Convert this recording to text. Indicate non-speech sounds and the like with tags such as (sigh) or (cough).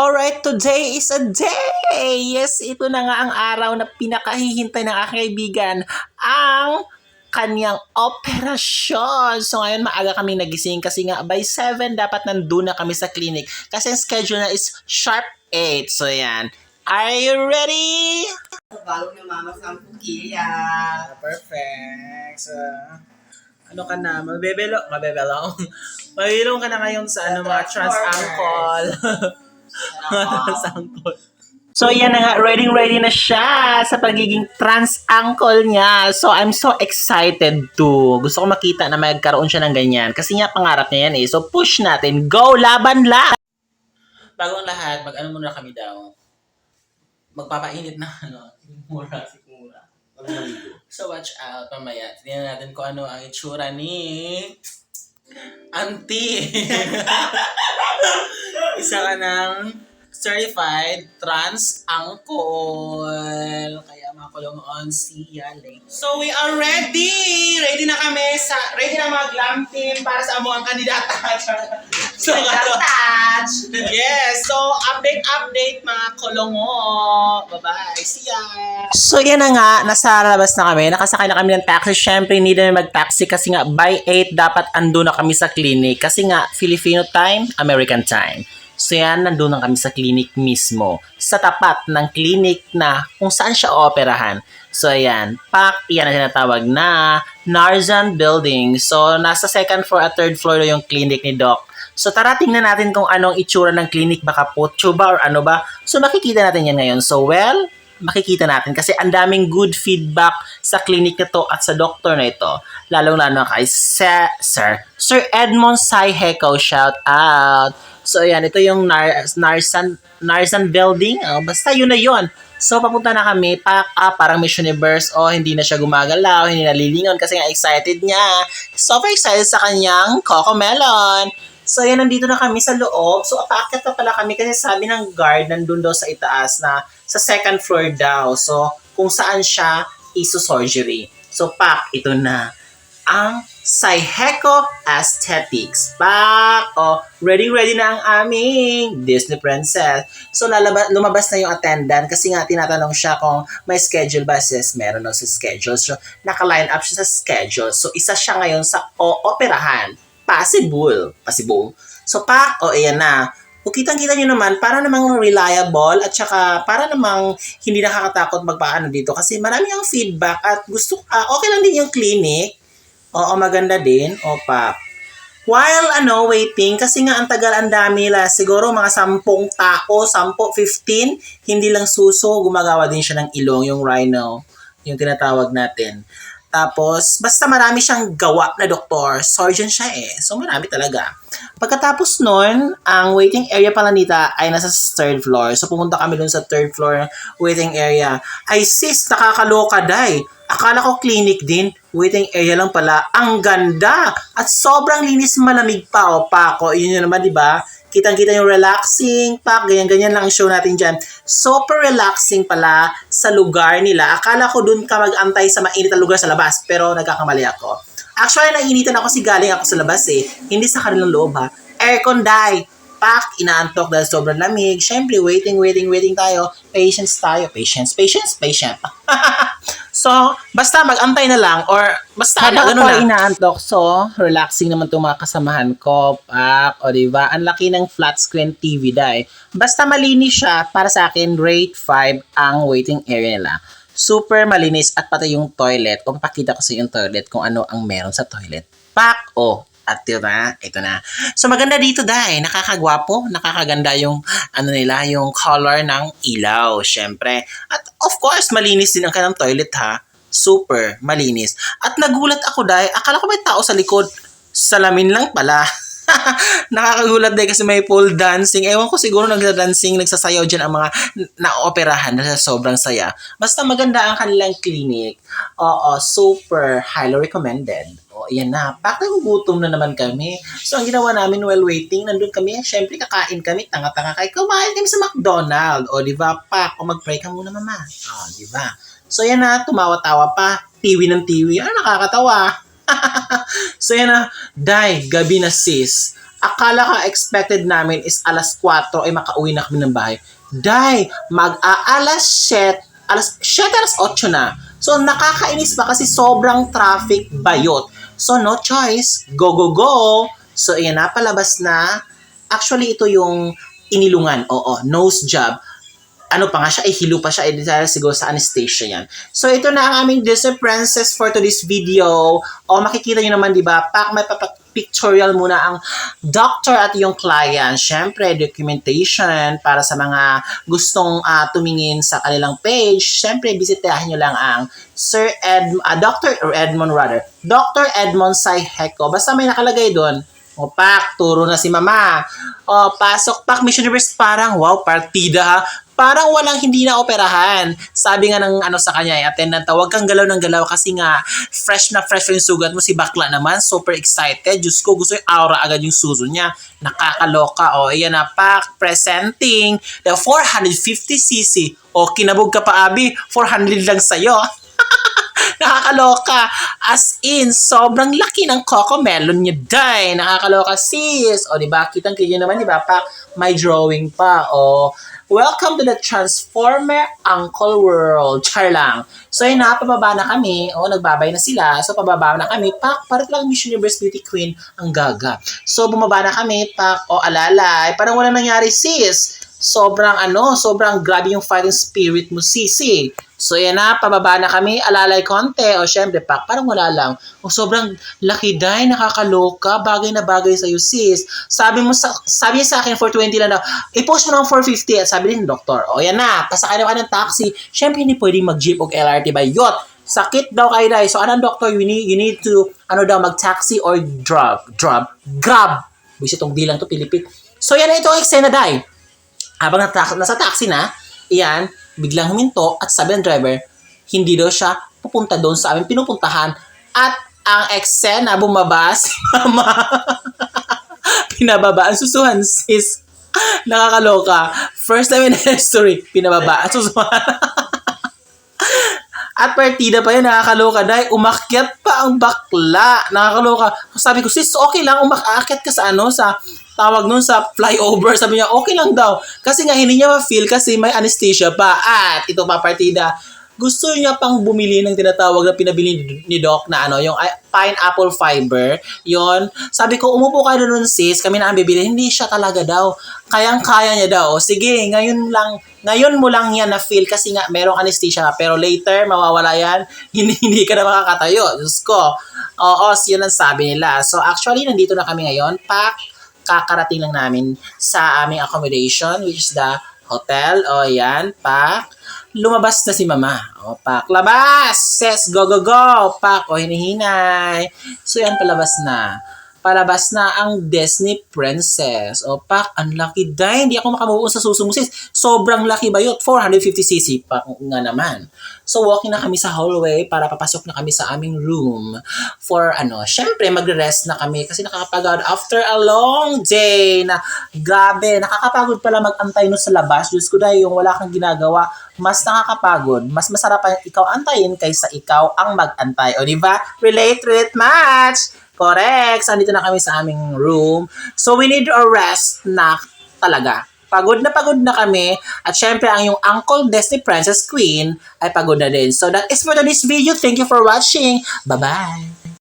Alright, today is a day! Yes, ito na nga ang araw na pinakahihintay ng aking kaibigan, ang kanyang operasyon. So ngayon maaga kami nagising kasi nga by 7 dapat nandun na kami sa clinic kasi ang schedule na is sharp 8. So yan. Are you ready? Bago na mama sa pukilya. Perfect. So, ano ka na? Mabebelo? Mabebelo? (laughs) Mabilong ka na ngayon sa ano mga trans-ankle. (laughs) Trans-ankle. (laughs) So, yan na nga. Ready, ready na siya sa pagiging trans-ankle niya. So, I'm so excited to. Gusto ko makita na magkaroon siya ng ganyan. Kasi nga, pangarap niya yan eh. So, push natin. Go! Laban lang! Bago ang lahat, mag-ano muna kami daw. Magpapainit na ano. (laughs) Mura, si Mura. So watch out mamaya. Tingnan natin kung ano ang itsura ni Auntie. (laughs) Isa ka ng certified trans uncle. Kaya makulong on siya later. So we are ready! Ready na kami sa ready na mga glam team para sa amo ang kandidata. (laughs) so Touch! Yes, so update update mga kolongo. Bye-bye. See ya. So yan na nga, nasa labas na kami. Nakasakay na kami ng taxi. Syempre, hindi na mag-taxi kasi nga by 8 dapat ando na kami sa clinic. Kasi nga, Filipino time, American time. So yan, nandun na kami sa clinic mismo. Sa tapat ng clinic na kung saan siya operahan. So ayan, PAC, yan ang tinatawag na Narzan Building. So nasa second floor at third floor yung clinic ni Doc. So tara tingnan natin kung anong itsura ng clinic, baka putyo ba or ano ba. So makikita natin yan ngayon. So well, makikita natin kasi ang daming good feedback sa clinic na to at sa doktor na ito. Lalong-lalo kay Sir, Sir, Sir Edmond Saiheko, shout out. So ayan, ito yung Nar Narsan, Narsan Building. Oh, basta yun na yun. So papunta na kami, pa, ah, parang Miss Universe, oh, hindi na siya gumagalaw, hindi nalilingon kasi nga excited niya. Super excited sa kanyang Coco Melon. So, yan, nandito na kami sa loob. So, paakyat na pala kami kasi sabi ng guard, nandun daw sa itaas na sa second floor daw. So, kung saan siya iso-surgery. So, pak, ito na ang Saiheko Aesthetics. Pak! O, ready-ready na ang aming Disney Princess. So, lalaba, lumabas na yung attendant kasi nga tinatanong siya kung may schedule ba. Sis, meron daw sa schedule. So, naka-line up siya sa schedule. So, isa siya ngayon sa o-operahan. Possible. Possible. So, pak, o, ayan na. Kung kitang-kita nyo naman, para namang reliable at saka para namang hindi nakakatakot magpaano dito kasi marami ang feedback at gusto, ah, okay lang din yung clinic. Oo, maganda din. O, pak. While ano, waiting, kasi nga ang tagal ang dami la, siguro mga sampung tao, sampo, 15, hindi lang suso, gumagawa din siya ng ilong, yung rhino, yung tinatawag natin. Tapos, basta marami siyang gawa na doktor. Surgeon siya eh. So, marami talaga. Pagkatapos nun, ang waiting area pala nita ay nasa third floor. So, pumunta kami dun sa third floor waiting area. Ay sis, nakakaloka day. Akala ko clinic din. Waiting area lang pala. Ang ganda! At sobrang linis malamig pa. O, Pako. Yun yun naman, di ba? Kitang-kita yung relaxing, pak, ganyan-ganyan lang ang show natin dyan. Super relaxing pala sa lugar nila. Akala ko dun ka mag-antay sa mainit na lugar sa labas, pero nagkakamali ako. Actually, nainitan ako kasi galing ako sa labas eh. Hindi sa kanilang loob ha. Aircon die. Pak, inaantok dahil sobrang lamig. Siyempre, waiting, waiting, waiting tayo. Patience tayo. Patience, patience, patient. (laughs) so, basta mag-antay na lang or basta ano, Habang ano ako na. inaantok, so, relaxing naman itong mga kasamahan ko. Pak, o diba? Ang laki ng flat screen TV dahil. Basta malinis siya, para sa akin, rate 5 ang waiting area nila. Super malinis at pati yung toilet. O papakita ko sa yung toilet kung ano ang meron sa toilet. Pak! O, at ito na, ito na. So maganda dito dahil nakakagwapo, nakakaganda yung ano nila, yung color ng ilaw, syempre. At of course, malinis din ang kanang toilet ha. Super malinis. At nagulat ako dahil akala ko may tao sa likod. Salamin lang pala. (laughs) (laughs) Nakakagulat din kasi may pole dancing. Ewan ko siguro nagda-dancing, nagsasayaw dyan ang mga na-operahan na sobrang saya. Basta maganda ang kanilang clinic. Oo, super highly recommended. O, yan na. Bakit gutom na naman kami? So, ang ginawa namin while waiting, nandun kami, syempre kakain kami, tanga-tanga kay kumain kami sa McDonald's. O, di ba? Pak, o mag-pray ka muna, mama. O, di ba? So, yan na, tumawa-tawa pa. Tiwi ng tiwi. Ah, nakakatawa. (laughs) so yan na, Day, gabi na sis. Akala ka expected namin is alas 4 ay makauwi na kami ng bahay. Day, mag-aalas 7, alas 7 alas 8 na. So nakakainis pa kasi sobrang traffic bayot. So no choice, go go go. So ayan na, palabas na. Actually ito yung inilungan, oo, nose job ano pa nga siya, ay hilo pa siya, eh, dahil siguro sa anesthesia yan. So, ito na ang aming Disney Princess for today's video. O, makikita nyo naman, di ba, pak, may pictorial muna ang doctor at yung client. Siyempre, documentation para sa mga gustong ah, tumingin sa kanilang page. Siyempre, bisitahin nyo lang ang Sir Ed, ah, Dr. Edmond rather. Dr. Edmond Saiheko. Basta may nakalagay doon. O, pak, turo na si mama. O, pasok, pak, Miss Universe, parang, wow, partida ha. Parang walang hindi na operahan. Sabi nga ng ano sa kanya, eh, attendant, huwag kang galaw ng galaw kasi nga, fresh na fresh yung sugat mo. Si bakla naman, super excited. Diyos ko, gusto yung aura agad yung suso niya. Nakakaloka. O, ayan na, pak, presenting the 450cc. O, kinabog ka pa, Abi. 400 lang sa'yo. (laughs) Nakakaloka. As in, sobrang laki ng coco melon niya, day. Nakakaloka, sis. O, di ba? Kitang kita naman, di ba? Pa, may drawing pa. O, welcome to the Transformer Uncle World. Char lang. So, yun na, pababa na kami. O, nagbabay na sila. So, pababa na kami. Pak, parang lang Miss Universe Beauty Queen ang gaga. So, bumaba na kami. Pak, o, alalay. Parang wala nangyari, sis. Sobrang ano, sobrang grabe yung fighting spirit mo, sisi. So, yan na, pababa na kami, alalay konti. O, syempre, pak, parang wala lang. O, sobrang laki day, nakakaloka, bagay na bagay sa'yo, sis. Sabi mo sa, sabi niya sa akin, 420 lang daw, i-post mo ng 450. At sabi din, doktor, o, yan na, pasakay na ka ng taxi. Syempre, hindi pwedeng mag-jeep o LRT by yacht. Sakit daw kayo, day. So, anong doktor, you need, you need to, ano daw, mag-taxi or drug, drug, grab. Buwis itong bilang to, Pilipit. So, yan na ito ang eksena, day habang nasa taxi na, iyan, biglang huminto at sabi ng driver, hindi daw siya pupunta doon sa aming pinupuntahan at ang eksena bumaba (laughs) si mama. pinababa ang susuhan, sis. Nakakaloka. First time in history, pinababa ang susuhan. (laughs) At partida pa yun, nakakaloka dahil umakyat pa ang bakla. Nakakaloka. Sabi ko, sis, okay lang, umakyat ka sa ano, sa tawag nun sa flyover. Sabi niya, okay lang daw. Kasi nga, hindi niya ma-feel kasi may anesthesia pa. At ito pa partida, gusto niya pang bumili ng tinatawag na pinabili ni Doc na ano, yung pineapple fiber. Yon. Sabi ko, umupo ka doon sis, kami na ang bibili. Hindi siya talaga daw. Kayang-kaya niya daw. Sige, ngayon lang, ngayon mo lang yan na-feel kasi nga merong anesthesia. Pero later, mawawala yan. (laughs) Hindi, hindi ka na makakatayo. Diyos ko. Oo, yun ang sabi nila. So actually, nandito na kami ngayon. Pak, kakarating lang namin sa aming accommodation, which is the hotel. O yan, pak. Lumabas na si mama. O, pak. Labas! Ses, go, go, go! Pak, o hinihinay. So yan, palabas na. Palabas na ang Disney Princess. O, pak, ang laki dahil. Hindi ako makamuon sa sis. Sobrang laki ba yun? 450cc pa nga naman. So, walking na kami sa hallway para papasok na kami sa aming room for ano, syempre magre-rest na kami kasi nakakapagod after a long day na grabe, nakakapagod pala mag-antay no sa labas. Diyos ko dahil yung wala kang ginagawa, mas nakakapagod. Mas masarap pa ikaw antayin kaysa ikaw ang mag-antay. O di ba? Relate, relate, match! Correct! So, dito na kami sa aming room. So, we need a rest na talaga. Pagod na pagod na kami. At syempre, ang yung Uncle Disney Princess Queen ay pagod na din. So, that is for today's video. Thank you for watching. Bye-bye!